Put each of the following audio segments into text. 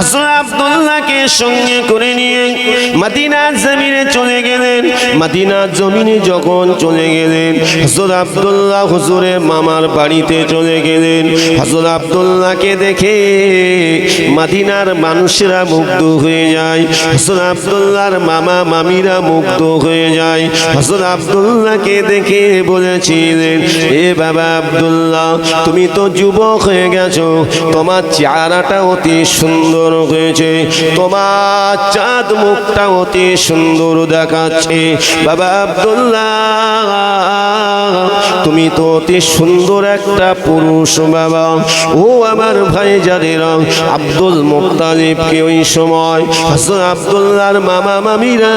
হজরত আব্দুল্লাহকে সঙ্গে করে নিয়ে মদিনার জমিনে চলে গেলেন। মদিনার জমিনে যখন চলে গেলেন হজরত আব্দুল্লাহ হুজুরের মামার বাড়িতে চলে গেলেন। হজরত আব্দুল্লাহকে দেখে মদিনার মানুষেরা মুগ্ধ হয়ে যায়। হজরত আব্দুল্লাহর মামা, মামিরা মুগ্ধ হয়ে যায়। হজরত আব্দুল্লাহকে দেখে বলেছিলেন, এ বাবা আব্দুল্লাহ, তুমি তো যুবক হয়ে গেছো। তোমার চেহারাটা অতি সুন্দর হয়েছে। তোমার চাঁদ মুখটা অতি সুন্দর দেখাচ্ছে। বাবা আব্দুল্লাহ, তুমি তো অতি সুন্দর একটা পুরুষ বাবা। ও আমার ভাই যাদেরা আব্দুল মুক্তালিবকে ওই সময় হাসান আব্দুল্লাহর মামা মামিরা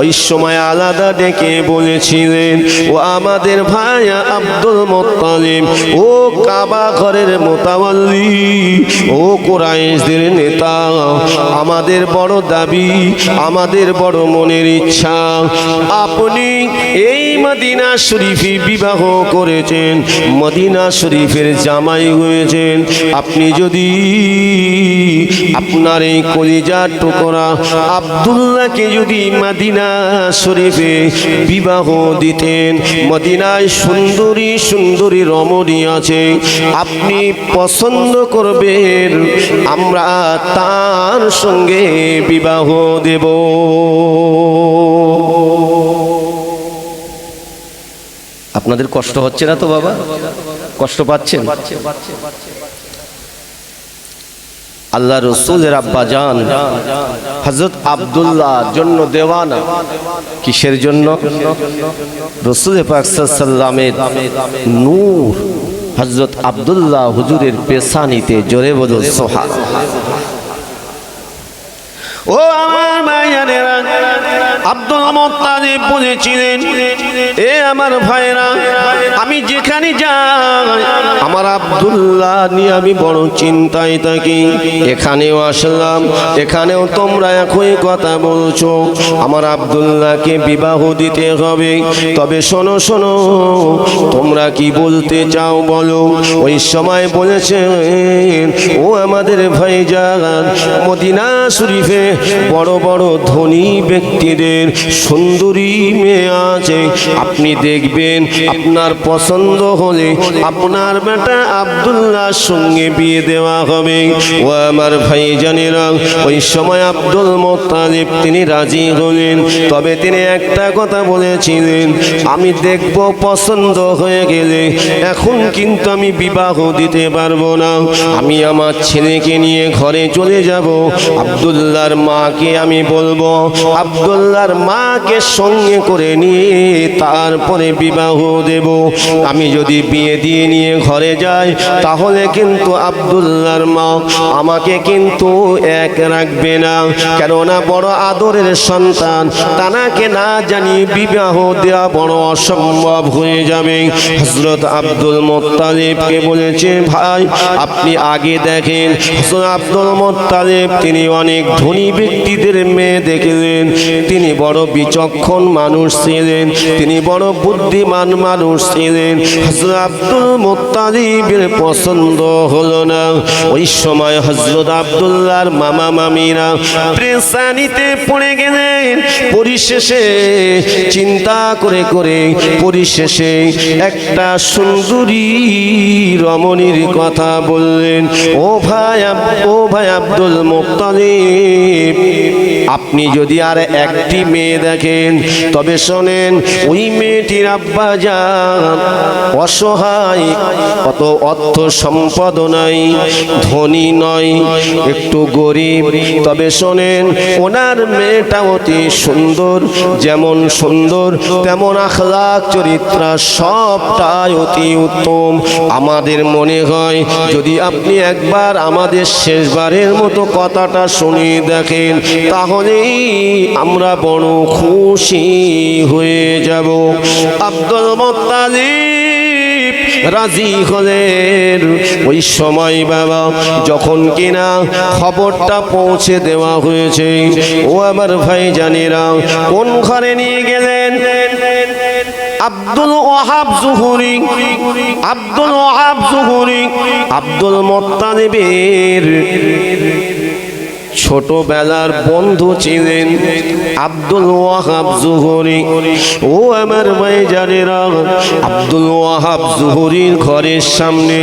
ওই সময় আলাদা ডেকে বলেছিলেন, ও আমাদের ভাই আব্দুল মুক্তালিব ও কাবা ঘরের মোতাবল্লি, ও কোরাইশদের নেতা আমাদের বড় দাবি, আমাদের বড় মনের ইচ্ছা। আপনি এই মদিনা শরীফে বিবাহ করেছেন, মদিনা শরীফের জামাই হয়েছেন। আপনি যদি আপনার এই কলিজার টুকরা আব্দুল্লাহকে যদি মদিনা শরীফে বিবাহ দিতেন, মদিনায় সুন্দরী সুন্দরী রমণী আছে, আপনি পছন্দ করবেন, আমরা তার সঙ্গে বিবাহ দেব। আপনাদের কষ্ট হচ্ছে না তো বাবা? কষ্ট পাচ্ছেন? আল্লাহ রসুলের আব্বা জান হজরত আবদুল্লাহ জন্য দেওয়ানা। কিসের জন্য? রসুল পাকসাল্লামের নূর হজরত আবদুল্লাহ হুজুরের পেশানিতে জোরে বদল সোহান ও আমার ভাইয়ানেরা আব্দুল মোত্তালিব বলেছিলেন, এ আমার ভাইরা আমি যেখানে যাই, আমার আব্দুল্লাহ নিয়ে আমি বড় চিন্তায় থাকি। এখানেও আসলাম, এখানেও তোমরা একই কথা বলছো। আমার আব্দুল্লাহকে বিবাহ দিতে হবে। তবে শোনো শোনো, তোমরা কি বলতে চাও বলো? ওই সময় বলেছেন, ও আমাদের ভাইজান, মদিনা শরীফে বড় বড় ধনী ব্যক্তিদের সুন্দরী মেয়ে আছে, আপনি দেখবেন, আপনার পছন্দ হলে আপনার বেটা আব্দুল্লাহর সঙ্গে বিয়ে দেওয়া হবে। ও আমার ভাই জানেরা ওই সময় আব্দুল মোত্তালিব তিনি রাজি হলেন, তবে তিনি একটা কথা বলেছিলেন, আমি দেখব পছন্দ হয়ে গেলে, এখন কিন্তু আমি বিবাহ দিতে পারব না। আমি আমার ছেলেকে নিয়ে ঘরে চলে যাব, আব্দুল্লাহর মাকে আমি বলব আব্দুল্লাহর মাকে সঙ্গে করে নিয়ে তারপরে বিবাহ দেব। আমি যদি বিয়ে দিয়ে নিয়ে ঘরে যাই, তাহলে কিন্তু আব্দুল্লাহর মা আমাকে কিন্তু এক রাখবে না। কেননা বড় আদরের সন্তান, তানাকে না জানি বিবাহ দেওয়া বড় অসম্ভব হয়ে যাবে। হজরত আব্দুল মোত্তালিবকে বলেছে, ভাই, আপনি আগে দেখেন। হজরত আব্দুল মোত্তালিব, তিনি অনেক ধনী ব্যক্তিদের মেয়ে দেখলেন। তিনি বড় বিচক্ষণ মানুষ ছিলেন। তিনি বড় বুদ্ধিমান মানুষ ছিলেন। আব্দুল মোত্তালিবের পছন্দ হলো না। ওই সময় হজরত আব্দুল্লাহর মামা মামিরা প্রেসানিতে পড়ে গেলেন। পরিশেষে চিন্তা করে করে পরিশেষে একটা সুন্দরী রমণীর কথা বললেন, ও ভাই ও ভাই আব্দুল মুক্তালিব আপনি যদি আর একটি মেয়ে দেখেন, তবে শোনেন, ওই মেয়েটির আব্বা যান, অসহায়, অত অর্থ সম্পদ নাই, ধনী নয়, একটু গরিব। তবে শোনেন, ওনার মেয়েটা অতি সুন্দর, যেমন সুন্দর, তেমন আখলাক চরিত্র সবটাই অতি উত্তম। আমাদের মনে হয়, যদি আপনি একবার আমাদের শেষবারের মতো কথাটা শুনে দেখেন, তাহলেই আমরা বড় খুশি হয়ে যাব। আব্দুল মোত্তালিব রাজি হলেন। ওই সময় বাবা যখন কিনা খবরটা পৌঁছে দেওয়া হয়েছে, ও আমার ভাই জানেরা কোন ঘরে নিয়ে গেলেন? আব্দুল ওয়াহাব জুহুরি, আব্দুল ওয়াহাব জুহুরি, আব্দুল মোত্তালিবের ছোটবেলার বন্ধু ছিলেন আব্দুল ওয়াহাব জুহরি। ও আমার ভাইজানেরা আব্দুল ওয়াহাব জুহরির ঘরের সামনে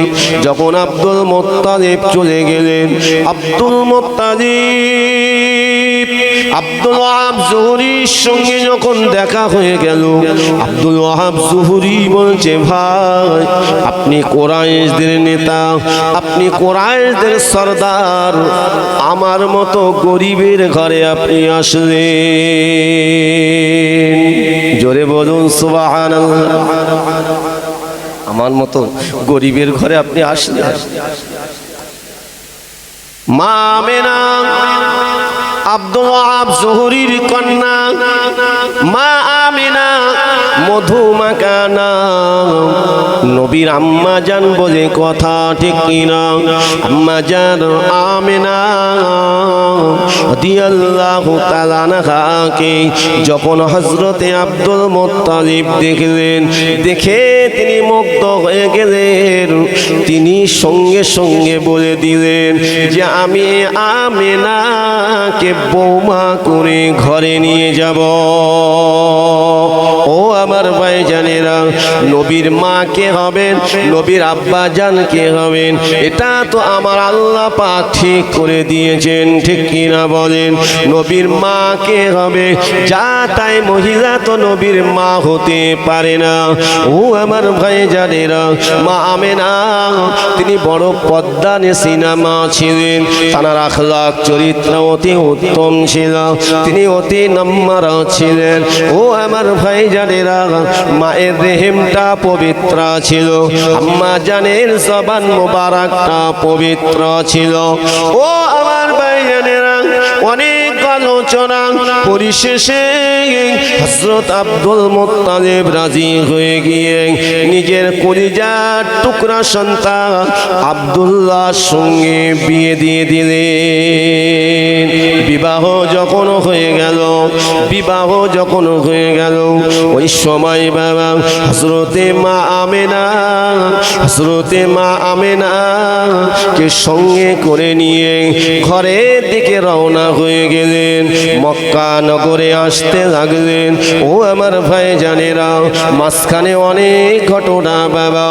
যখন আব্দুল মোত্তালেব চলে গেলেন, আব্দুল মোত্তালিব আব্দুল ওয়াহাব জুহরির সঙ্গে যখন দেখা হয়ে গেল, আব্দুল ওয়াহাব জুহরি বলছে, ভাই, আপনি কোরআশদের নেতা, আপনি কোরআশদের সর্দার, আমার মতো গরিবের ঘরে আপনি আসলেন। জোরে বলুন সুবাহান আমার মতো গরিবের ঘরে আপনি আসলেন? মা মেনা আব্দুল আব জহুরির কন্যা মা মধুমাকানা নবীর আম্মা জান বলে কথা ঠিক কিনা? আম্মা জান আমিনা রাদিয়াল্লাহু তাআলা আনহাকে যখন হযরতে আব্দুল মুত্তালিব দেখলেন, দেখে তিনি মুগ্ধ হয়ে গেলেন। তিনি সঙ্গে সঙ্গে বলে দিলেন যে, আমি আমিনাকে বৌমা করে ঘরে নিয়ে যাব। নবীর মা কে হবেন? নবীর আব্বা জান কে হবেন? এটা তো আমার আল্লাহ পাক ঠিক করে দিয়েছেন, ঠিক কিনা বলেন? নবীর মা কে হবে? যা তাই মহিলা তো নবীর মা হতে পারে না। ও আমার ভাই জানেরা, মা আমেনা, তিনি বড় পদ্মা সিনেমা ছিলেন। তানার আখলাক চরিত্র অতি উত্তম ছিল। তিনি অতি নম্বর ছিলেন। ও আমার ভাই জানেরা, মায়ের রেহেমটা পবিত্র ছিল। আম্মা জানের জবান মোবারকটা পবিত্র ছিল। ও আমার ভাই জানেরা অনেক আলোচনা পরিশেষে হজরত আব্দুল মোত্তালেব রাজি হয়ে গিয়ে নিজের কলিজার টুকরা সন্তান আব্দুল্লাহর সঙ্গে বিয়ে দিয়ে দিলেন। বিবাহ যখন হয়ে গেল, বিবাহ যখন হয়ে গেল, ওই সময় বাবা হজরতে মা আমেনা হজরতে মা আমেনা কে সঙ্গে করে নিয়ে ঘরের দিকে রওনা হয়ে গেলেন। মক্কা নগরে আসতে লাগলেন। ও আমার ভাই জানেরা মাঝখানে অনেক ঘটনা বাবা,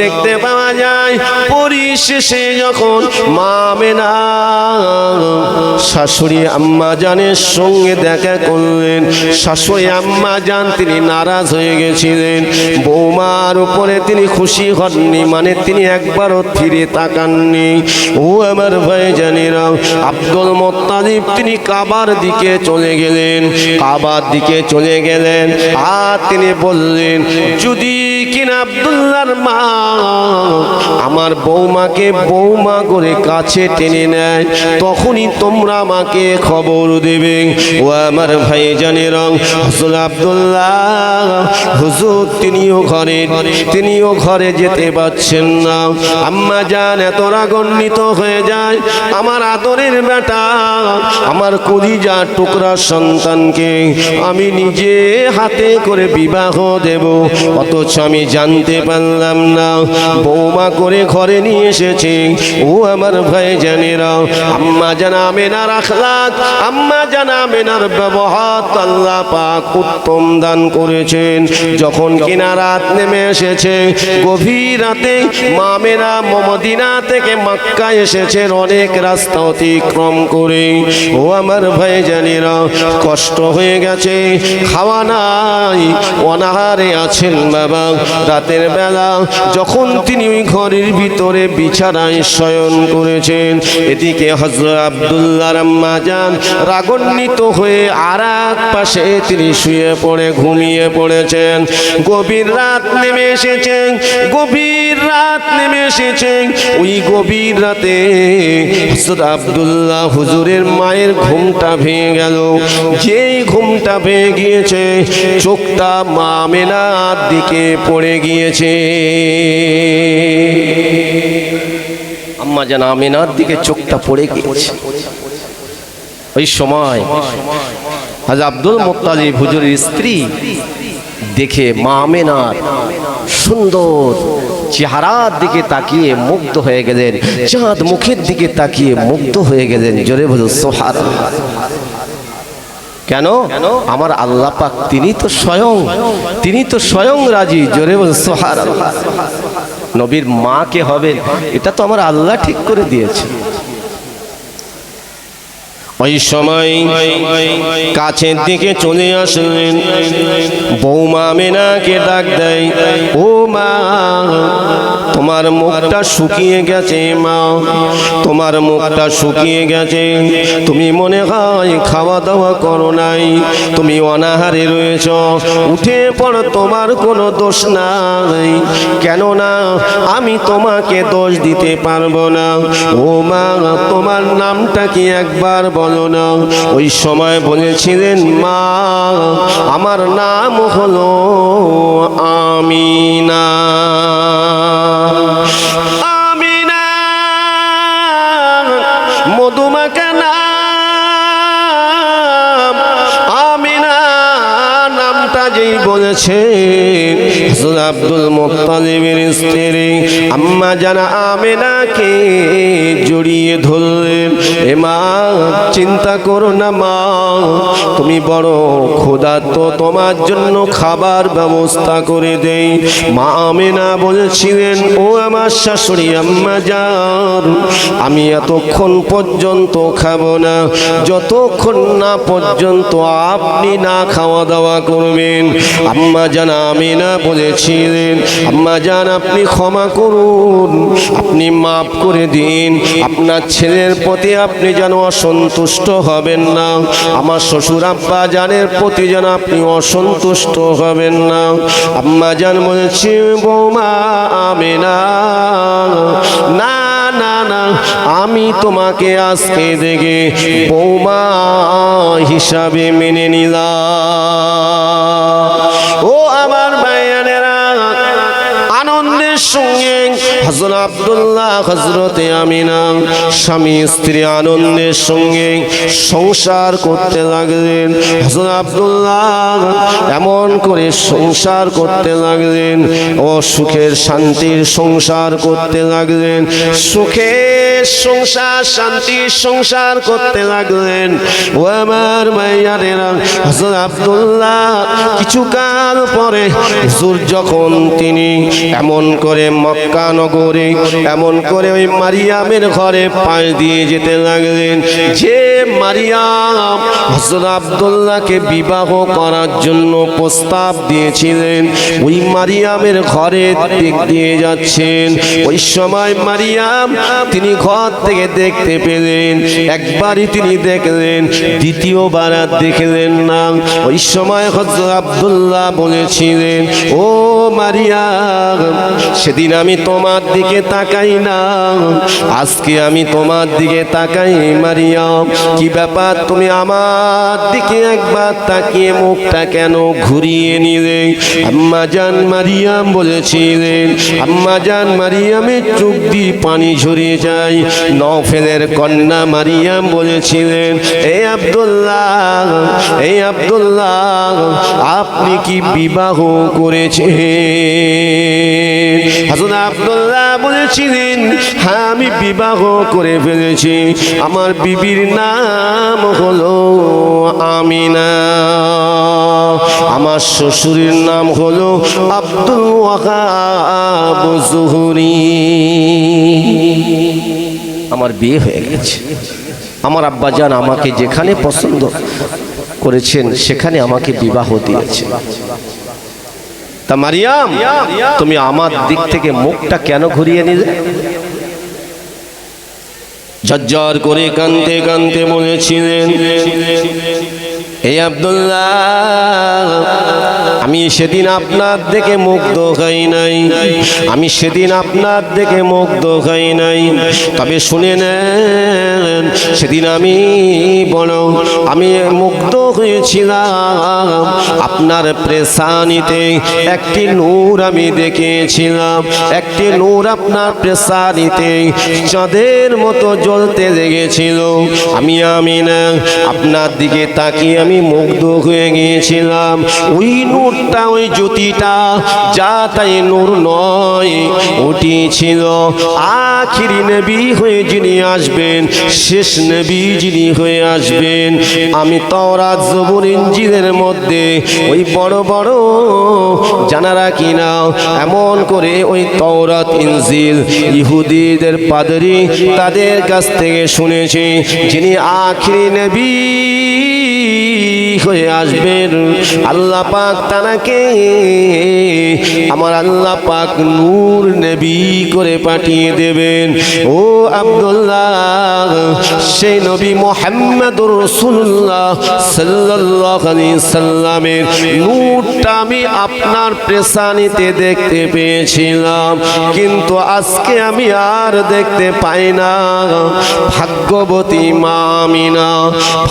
দেখতে পাওয়া যায় পরিশেষে যখন মা মেনা শাশুড়ি আম্মা জানের সঙ্গে দেখা করলেন। শাশুড়ি আম্মা জান তিনি নারাজ হয়ে গেছিলেন। বৌমার উপরে তিনি খুশি হননি মানে তিনি একবারও ফিরে তাকাননি। ও আমার ভাই জানিরাম আব্দুল মোত্তাজিব তিনি কাবার দিকে চলে গেলেন কাবার দিকে চলে গেলেন। আর তিনি বললেন যদি কিনা মা আমার বৌমাকে বৌমা করে কাছে টেনে নেয়, তখনই তোমরা আমাকে খবর দেবে। ও আমার ভাই জানের হুজুর আব্দুল্লাহ, হুজুর, তিনিও ঘরে তিনিও ঘরে যেতে পারছেন না। আম্মা যান এত রাগান্বিত হয়ে যায়, আমার আদরের বেটা, আমার কলিজা টুকরা সন্তানকে আমি নিজে হাতে করে বিবাহ দেব, অথচ আমি জানতে পারলাম না। বৌমা করে ঘরে নিয়ে এসেছে। ও আমার ভাই জানেরা আম্মা জানা মেনার আখলাক, আম্মা জানা মেনার ব্যবহার আল্লাহ পাক উত্তম দান করেছেন। যখন কিনা রাত নেমে এসেছে, গভীর রাতে মা মেনা মমদিনা থেকে মক্কা এসেছেন অনেক রাস্তা অতিক্রম করে। ও আমার ভাই জানেরা কষ্ট হয়ে গেছে, খাওয়া নাই, অনাহারে আছেন বাবা। রাতের বেলা যখন তিনি ওই ঘরের ভিতরে বিছানায় শয়ন করেছেন, এদিকে হজরত আবদুল্লাহ রাম্মা যান রাগান্বিত হয়ে আর পাশে তিনি শুয়ে পড়ে, ঘুমিয়ে পড়েছেন। গভীর রাত নেমে এসেছেন গভীর রাত নেমে এসেছে। ওই গভীর রাতে হজরত আবদুল্লাহ হুজুরের মায়ের ঘুমটা ভেঙে গেল। যেই ঘুমটা ভেঙে গিয়েছে, চোখটা মা মেনার দিকে পড়ে গিয়েছে। আম্মা যেন আমিনার দিকে চোখটা পড়ে গিয়েছে। ওই সময় হাজ আব্দুল মোত্তালিব হুজুরের স্ত্রী দেখে মা সুন্দর চেহারার দিকে তাকিয়ে মুগ্ধ হয়ে গেলেন। চাঁদ মুখের দিকে তাকিয়ে মুগ্ধ হয়ে গেলেন। জোরে বলুন সোহার কেন? আমার আল্লাহ পাক তিনি তো স্বয়ং, তিনি তো স্বয়ং রাজি। জোরে বলো সোহার নবীর মা কে হবেন? এটা তো আমার আল্লাহ ঠিক করে দিয়েছে ওই সময় কাছের দিকে চলে আসলেন। বৌমা মেনাকে ডাক দেয় ও মা তোমার মুখটা শুকিয়ে গেছে মা। তোমার মুখটা শুকিয়ে গেছে। তুমি মনে হয় খাওয়া দাওয়া করো নাই। তুমি অনাহারে রয়েছ। উঠে পড়ো, তোমার কোনো দোষ নাই। কেননা আমি তোমাকে দোষ দিতে পারব না। ও মা, তোমার নামটা কি একবার বলো না। ওই সময় বলেছিলেন, মা, আমার নাম হলো আমিনা। বলেছে হযরত আব্দুল মুত্তালিবের স্ত্রী, আম্মা জানা আমিনাকে জড়িয়ে ধরলেন এ মা, চিন্তা করো না মা, তুমি বড় খোদা তো তোমার জন্য খাবার ব্যবস্থা করে দেই। মা আমিনা বলেছিলেন, ও আমার শাশুড়ি, আম্মা যান, আমি এতক্ষণ পর্যন্ত খাব না, যতক্ষণ না পর্যন্ত আপনি না খাওয়া দাওয়া করবেন আম্মা জান, আমি না বলেছিলেন। আম্মা জান, আপনি ক্ষমা করুন, আপনি মাফ করে দিন। আপনার ছেলের প্রতি আপনি যেন অসন্তুষ্ট হবেন না। আমার শ্বশুর আব্বা জানের প্রতি যেন আপনি অসন্তুষ্ট হবেন না। আম্মা জান বলেছি, বৌমা, আমি না না না, আমি তোমাকে আজকে দেখে বৌমা হিসাবে মেনে নিলাম। ও আমার ভাইয়ানেরা, আনন্দের সঙ্গে হজরত আব্দুল্লাহ হজরতে আমিনা, স্বামী, স্ত্রী আনন্দের সঙ্গে সংসার করতে লাগলেন। হজরত আব্দুল্লাহ এমন করে সংসার করতে লাগলেন ও সুখের শান্তির সংসার করতে লাগলেন। সুখের সংসার, শান্তির সংসার করতে লাগলেন। ও আমার মাইয়ারেরা হজরত আব্দুল্লাহ কিছু কাল পরে হুজুর যখন তিনি এমন করে মক্কা নগরে এমন করে ওই মারিয়ামের ঘরে পাশ দিয়ে যেতে লাগলেন। যে মারিয়াম হজরত আব্দুল্লাহকে বিবাহ করার জন্য প্রস্তাব দিয়েছিলেন, ওই মারিয়ামের ঘরে দিয়ে যাচ্ছেন। ওই সময় মারিয়াম তিনি ঘর থেকে দেখতে পেলেন, একবারই তিনি দেখলেন, দ্বিতীয়বার আর দেখলেন না। ওই সময় হজরত আব্দুল্লাহ বলেছিলেন, ও মারিয়াম, সেদিন আমি তোমার দিকে তাকাই না। আজকে আমি তোমার দিকে তাকাই মারিয়াম কি ব্যাপার? তুমি আমার দিকে একবার তাকিয়ে মুখটা কেন ঘুরিয়ে নিলে? আম্মা জান মারিয়াম বলেছিলেন, আম্মা জান মারিয়ামের চোখ দিয়ে পানি ঝরিয়ে যায়। নফেলের কন্যা মারিয়াম বলেছিলেন এই আব্দুল্লাহ এই আব্দুল্লাহ, আপনি কি বিবাহ করেছেন? হাজুন আব্দুল্লাহ বলেছিলেন হ্যাঁ আমি বিবাহ করে ফেলেছি। আমার বিবির নাম হলো আমিনা। আমার শ্বশুরের নাম হলো আব্দুল ওয়াহাব আমার বিয়ে হয়ে গেছে। আমার আব্বাজান আমাকে যেখানে পছন্দ করেছেন, সেখানে আমাকে বিবাহ দিয়েছে। তা মারিয়াম, তুমি আমার দিক থেকে মুখটা কেন ঘুরিয়ে নিলে? ঝরঝর করে কানতে কানতে বলেছিলেন এই আব্দুল্লাহ। আমি সেদিন আপনার দেখে মুগ্ধ হই নাই। আমি সেদিন আপনার দেখে মুগ্ধ হই নাই। তবে শুনে নেন, সেদিন আমি বড়, আমি মুগ্ধ হয়েছিলাম। আপনার প্রেসানিতে একটি নূর আমি দেখেছিলাম। একটি নূর আপনার প্রেসানিতে চাঁদের মতো জ্বলতে লেগেছিল। আমি আমি না, আপনার দিকে তাকিয়ে আমি মুগ্ধ হয়ে গিয়েছিলাম। ওই নূর নূরটা ওই জ্যোতিটা, যা তাই নূর নয়, ওটি ছিল আখিরি নবী হয়ে যিনি আসবেন, শেষ নবী যিনি হয়ে আসবেন। আমি তওরাত জবুর ইঞ্জিনের মধ্যে ওই বড় বড় জানারা কিনা এমন করে ওই তওরাত ইঞ্জিল ইহুদিদের পাদরি তাদের কাছ থেকে শুনেছি, যিনি আখিরি নবী হয়ে আসবেন। আল্লাহ পাক তানাকে আমার আল্লাহ পাক নূর নবী করে পাঠিয়ে দেবেন। ও আব্দুল্লাহ, সেই নবী মোহাম্মদুর রসুল্লাহ সাল্লাল্লাহু আলাইহি সাল্লামের নূরটা আমি আপনার পেশানিতে দেখতে পেয়েছিলাম। কিন্তু আজকে আমি আর দেখতে পাই না। ভাগ্যবতী মামিনা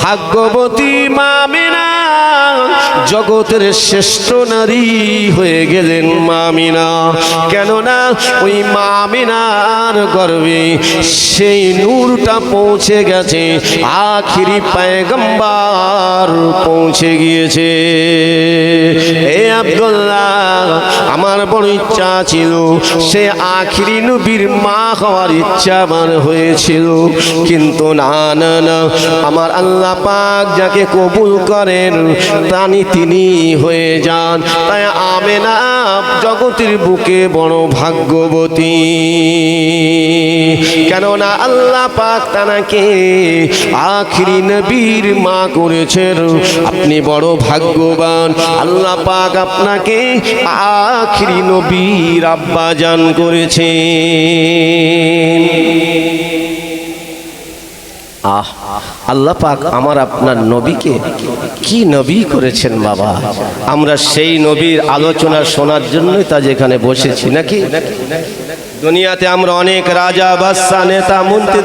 ভাগ্যবতী মামিনা জগতের শ্রেষ্ঠ নারী হয়ে গেলেন মামিনা। কেননা ওই মামিনার গর্বে সেই নূরটা পৌঁছে গেছে, আখিরি পায়গম্বার পৌঁছে গিয়েছে। এ আব্দুল্লাহ, আমার বড় ইচ্ছা ছিল, সে আখিরি নবীর মা হওয়ার ইচ্ছা আমার হয়েছিল। কিন্তু না না না, আমার আল্লাহ পাক যাকে কবুল করেন, তানি তিনি হয়ে যান। তাই আমেনা জগতের বুকে বড় ভাগ্যবতী। কেননা আল্লাহ পাক তানাকে আখিরি নবীর মা করেছেন। আপনি বড় ভাগ্যবান। আল্লাহ পাক আপনাকে আখিরি নবীর আব্বা জান করেছেন। আহ, আল্লাহ পাক আমার আপনার নবীকে কি নবী করেছেন বাবা? আমরা সেই নবীর আলোচনা শোনার জন্যই তা যেখানে বসেছি, নাকি? দুনিয়াতে আমরা অনেক রাজা বাদশাহ নেতা মন্ত্রী